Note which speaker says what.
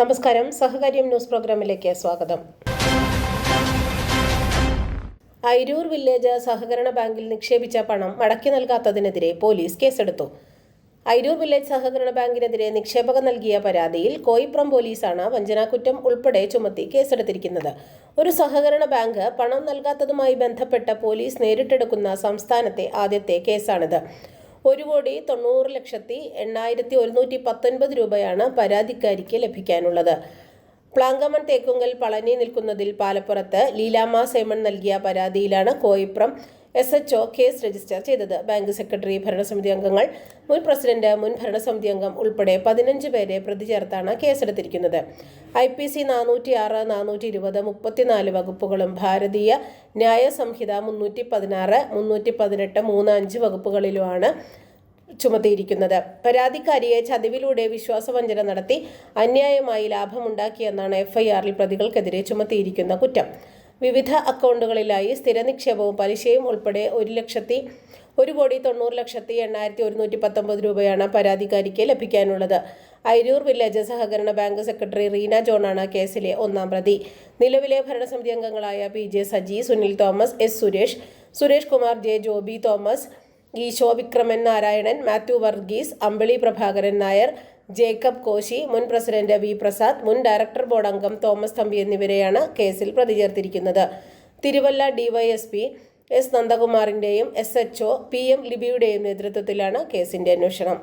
Speaker 1: നമസ്കാരം. സഹകാര്യം ന്യൂസ് പ്രോഗ്രാമിലേക്ക് സ്വാഗതം. ഐരൂർ വില്ലേജ് സഹകരണ ബാങ്കിൽ നിക്ഷേപിച്ച പണം മടക്കി നൽകാത്തതിനെതിരെ പോലീസ് കേസെടുത്തു. ഐരൂർ വില്ലേജ് സഹകരണ ബാങ്കിനെതിരെ നിക്ഷേപകർ നൽകിയ പരാതിയിൽ കോയിപ്രം പോലീസാണ് വഞ്ചനാക്കുറ്റം ഉൾപ്പെടെ ചുമത്തി കേസെടുത്തിരിക്കുന്നത്. ഒരു സഹകരണ ബാങ്ക് പണം നൽകാത്തതുമായി ബന്ധപ്പെട്ട പോലീസ് നേരിട്ടെടുക്കുന്ന സംസ്ഥാനത്തെ ആദ്യത്തെ കേസാണിത്. ഒരു കോടി തൊണ്ണൂറ് ലക്ഷത്തി എണ്ണായിരത്തി ഒരുന്നൂറ്റി പത്തൊൻപത് രൂപയാണ് പരാതിക്കാരിക്ക് ലഭിക്കാനുള്ളത്. പ്ലാങ്കമൺ തേക്കുങ്കൽ പളനി നിൽക്കുന്നതിൽ പാലപ്പുറത്ത് ലീലാമ സേമൺ നൽകിയ പരാതിയിലാണ് Koipuram S H O case register ചെയ്തത്. ബാങ്ക് സെക്രട്ടറി ഭരണസമിതി അംഗങ്ങൾ മുൻ പ്രസിഡന്റ് മുൻ ഭരണസമിതി അംഗം ഉൾപ്പെടെ പതിനഞ്ച് പേരെ പ്രതി ചേർത്താണ് കേസെടുത്തിരിക്കുന്നത്. ഐ പി സി നാനൂറ്റി ആറ് നാനൂറ്റി ഇരുപത് മുപ്പത്തിനാല് വകുപ്പുകളും ഭാരതീയ ന്യായസംഹിത മുന്നൂറ്റി പതിനാറ് മുന്നൂറ്റി പതിനെട്ട് മൂന്ന് അഞ്ച് വകുപ്പുകളിലുമാണ് ചുമത്തിയിരിക്കുന്നത്. പരാതിക്കാരിയെ ചതിവിലൂടെ വിശ്വാസവഞ്ചന നടത്തി അന്യായമായി ലാഭമുണ്ടാക്കിയെന്നാണ് എഫ്ഐആറിൽ പ്രതികൾക്കെതിരെ ചുമത്തിയിരിക്കുന്ന കുറ്റം. വിവിധ അക്കൗണ്ടുകളിലായി സ്ഥിര നിക്ഷേപവും പലിശയും ഉൾപ്പെടെ ഒരു ലക്ഷത്തി ഒരു കോടി തൊണ്ണൂറ് ലക്ഷത്തി എണ്ണായിരത്തി ഒരുന്നൂറ്റി പത്തൊമ്പത് രൂപയാണ് പരാതിക്കാരിക്ക് ലഭിക്കാനുള്ളത്. അരൂർ വില്ലേജ് സഹകരണ ബാങ്ക് സെക്രട്ടറി റീന ജോണാണ് കേസിലെ ഒന്നാം പ്രതി. നിലവിലെ ഭരണസമിതി അംഗങ്ങളായ P J Saji Sunil Thomas S Suresh Suresh Kumar J Joby Thomas Easo Vikraman Narayanan Mathew Varghese Ambili Prabhakaran Nair Jacob Koshy മുൻ പ്രസിഡന്റ് വി പ്രസാദ് മുൻ ഡയറക്ടർ ബോർഡ് അംഗം തോമസ് തമ്പി എന്നിവരെയാണ് കേസിൽ പ്രതി ചേർത്തിരിക്കുന്നത് Thiruvalla DYSP S നന്ദകുമാറിന്റെയും S H O P M ലിബിയുടെയും നേതൃത്വത്തിലാണ് കേസിന്റെ അന്വേഷണം.